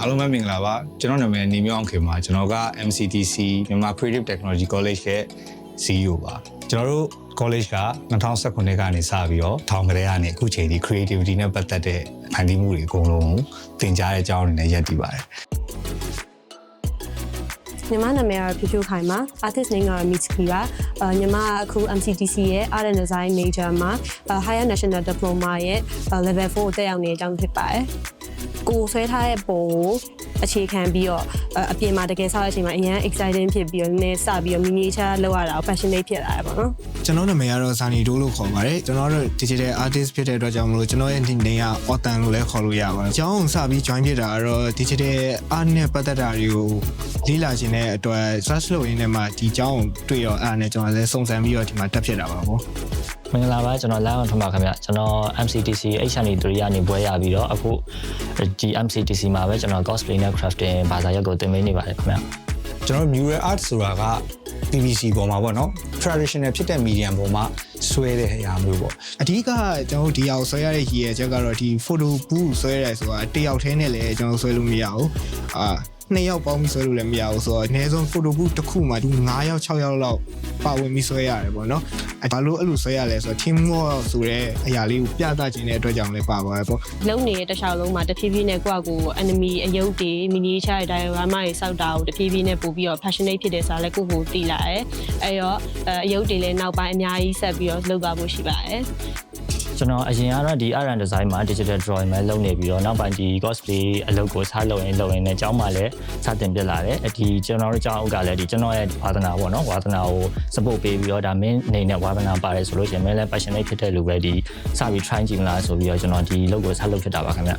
အားလုံးပဲမင်္ဂလာပါကျွန်တော်နာမည်နေမြောင်းခင်ပါကျွန်တော်က MCTC မြန်မာ Creative Technology College ရဲ့ CEO ပါကျွန်တော်တို့ college က2019ခုနှစ်ကနေစပြီးတော့ထောင်ကလေးကနေအခုချိန်ထိ creativity နဲ့ပတ်သက်တဲ့ဖန်တီးမှုတွေအကုန်လုံးကိုသင်ကြားတဲ့အကြောင်းအနေနဲ့ရပ်တည်ပါတယ်ညီမနာမည်ကတော့ဖြူဖြူခိုင်ပါ artist name ကတော့ Mitsuki ပါအာညီမကအခု MCTC ရဲ့ Art and Design major မှာအာ Higher National Diploma ရဲ့ level 4ကိုတက်ရောက်နေတဲ့အကြောင်းဖြစ်ပါတယ် ကိုယ်ဆွဲထားတဲ့ပုံကိုအခြေခံပြီးတော့အာအပြင်မှာတကယ်ဆောက်တဲ့အချိန်မှာအရင် exciting ဖြစ်ပြီးတော့နည်းနည်းစပြီးတော့ miniature လောက်ရတာကို passionate ဖြစ်လာတယ်ပေါ့နော်ကျွန်တော်နာမည်ကတော့ဇာနီတိုးလို့ခေါ်ပါတယ်ကျွန်တော်တို့ digital artist ဖြစ်တဲ့အတွက်ကြောင့်မလို့ကျွန်တော်ရဲ့ name က Autumn လို့လည်းခေါ်လို့ရပါတယ်ကျွန်တော်စပြီး join ဖြစ်တာကတော့ digital art နဲ့ပတ်သက်တာတွေကိုလေ့လာခြင်းတဲ့အတွက် search လုပ်ရင်းနဲ့မှဒီအကြောင်းကိုတွေ့တော့အဲ့ဒါနဲ့ကျွန်တော်လည်းစုံစမ်းပြီးတော့ဒီမှာတက်ဖြစ်တာပါပေါ့မင်္ဂလာပါကျွန်တော်လမ်းအောင်ထမခင်ဗျကျွန်တော် MCTC HND3 ကနေပွဲရပြီးတော့အခုဒီ MCTC မှာပဲကျွန်တော် cosplay နဲ့ crafting ဘာသာရပ်ကိုသင်ပေးနေပါတယ်ခင်ဗျကျွန်တော်တို့ mural art ဆိုတာက PVC ပေါ်မှာပေါ့နော် traditional ဖြစ်တဲ့ medium ပေါ်မှာဆွဲတဲ့အရာမျိုးပေါ့အဓိကကျွန်တော်တို့ဒီအောင်ဆွဲရတဲ့ရည်ရွယ်ချက်ကတော့ဒီ photo booth ဆွဲရဲဆိုတာတယောက်တည်းနဲ့လည်းကျွန်တော်ဆွဲလို့မရဘူးအာနှစ်ယောက်ပေါင်းပြီးဆွဲလို့လည်းမရဘူးဆိုတော့အနည်းဆုံး photo booth တစ်ခုမှာဒီ9ယောက်6ယောက်လောက်ပါဝင်ပြီးဆွဲရတယ်ပေါ့နော်အဲဘာလို့အဲ့လိုဆွဲရလဲဆိုတော့ team work ဆိုတဲ့အရာလေးကိုပြသခြင်းတဲ့အတွက်ကြောင့်လည်းပါပါတယ်ပေါ့လုံးနေတဲ့တစ်ခြားလုံးမှာတဖြည်းဖြည်းနဲ့ကိုယ့်အကို enemy အယုတ်တွေ miniature တွေ diorama တွေစောက်တာကိုတဖြည်းဖြည်းနဲ့ပို့ပြီးတော့ passionate ဖြစ်တယ်ဆိုတာလည်းကိုယ့်ကိုသိလာတယ်အဲရောအယုတ်တွေလည်းနောက်ပိုင်းအများကြီးဆက်ပြီးတော့လုပ်သွားဖို့ရှိပါတယ်ကျွန်တော်အရင်ကတော့ဒီ art and design မှာ digital drawing ပဲလုပ်နေပြီးတော့နောက်ပိုင်းဒီ cosplay အလုပ်ကိုစားလုပ်ရင်လုပ်ရင်လည်းအကြောင်းမှလည်းစတင်ပြလာတယ်အဒီကျွန်တော်တို့ကြောင်းအုပ်ကလည်းဒီကျွန်တော်ရဲ့ဝါသနာပေါ့နော်ဝါသနာကို support ပေးပြီးတော့ဒါမင်းနေနဲ့ဝါသနာပါတယ်ဆိုလို့ရှိရင်မင်းလည်း passionate ဖြစ်တဲ့လူပဲဒီစပြီး try ကြည့်မလားဆိုပြီးတော့ကျွန်တော်ဒီလုပ်ကိုစားလုပ်ဖြစ်တာပါခင်ဗျ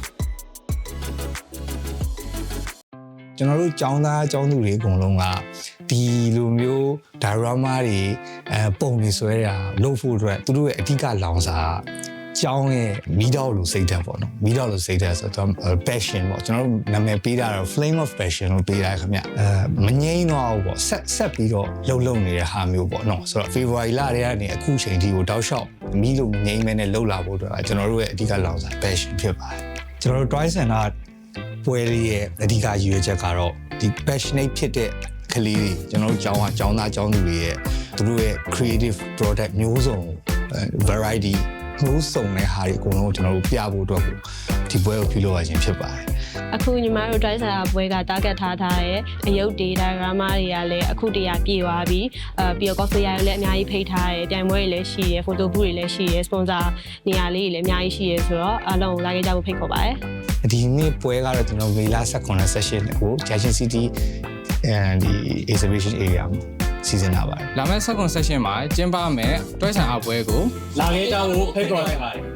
ကျွန်တော်တို့ចောင်းသားចောင်းသူတွေအကုန်လုံးက ဒီလိုမျိုး diorama တွေအဲပုံတွေဆွဲတာလုပ်ဖို့အတွက်သူတို့ရဲ့အဓိကလောင်စာကျောင်းရဲ့မီးတော့လို့စိတ်ဓာတ်ပေါ့နော်မီးတော့လို့စိတ်ဓာတ်ဆိုတော့ passion ပေါ့ကျွန်တော်တို့နာမည်ပေးတာတော့ flame of passion လို့ပေးတာခင်ဗျအဲမငိမ့်တော့ဘူးပေါ့ဆက်ဆက်ပြီးတော့လှုပ်လှုပ်နေတဲ့ဟာမျိုးပေါ့နော်ဆိုတော့ February လတွေကနေအခုချိန်ထိကိုတောက်လျှောက်မီးလို့မငိမ့်မဲနဲ့လှုပ်လာဖို့အတွက်ကကျွန်တော်တို့ရဲ့အဓိကလောင်စာ passion ဖြစ်ပါတယ်ကျွန်တော်တို့ Twice Center ပွဲလေးရဲ့အဓိကရည်ရွယ်ချက်ကတော့ဒီ passionate ဖြစ်တဲ့ ကလေးတွေကျွန်တော်တို့ကျောင်းကကျောင်းသားကျောင်းသူတွေရဲ့သူတို့ရဲ့ creative product မျိုးစုံအဲ variety မျိုးစုံတဲ့ဟာတွေအကုန်လုံးကိုကျွန်တော်တို့ပြဖို့အတွက်ကိုဒီပွဲကိုပြုလုပ်ရခြင်းဖြစ်ပါတယ်အခုညီမတို့ drive ဆရာပွဲက target ထားထားတဲ့အယုတ်တွေ diorama တွေကလည်းအခုတရပြည့်သွားပြီအဲပြီးတော့ cosplay တွေလည်းအများကြီးဖိတ်ထားတယ်ပြိုင်ပွဲတွေလည်းရှိတယ် photo booth တွေလည်းရှိတယ် sponsor နေရာလေးတွေလည်းအများကြီးရှိတယ်ဆိုတော့အားလုံးကိုလာခဲ့ကြဖို့ဖိတ်ခေါ်ပါတယ်ဒီနေ့ပွဲကတော့ကျွန်တော်မေလ18 session ကို Jackson City အဲ ဒီ exhibition area မှာစီစဉ်တာပါတယ်လာမယ့် second session မှာကျင်းပမယ်တွဲဆန်အပွဲကိုလာခဲ့ကြဖို့ဖိတ်ခေါ်လိုက်ပါတယ်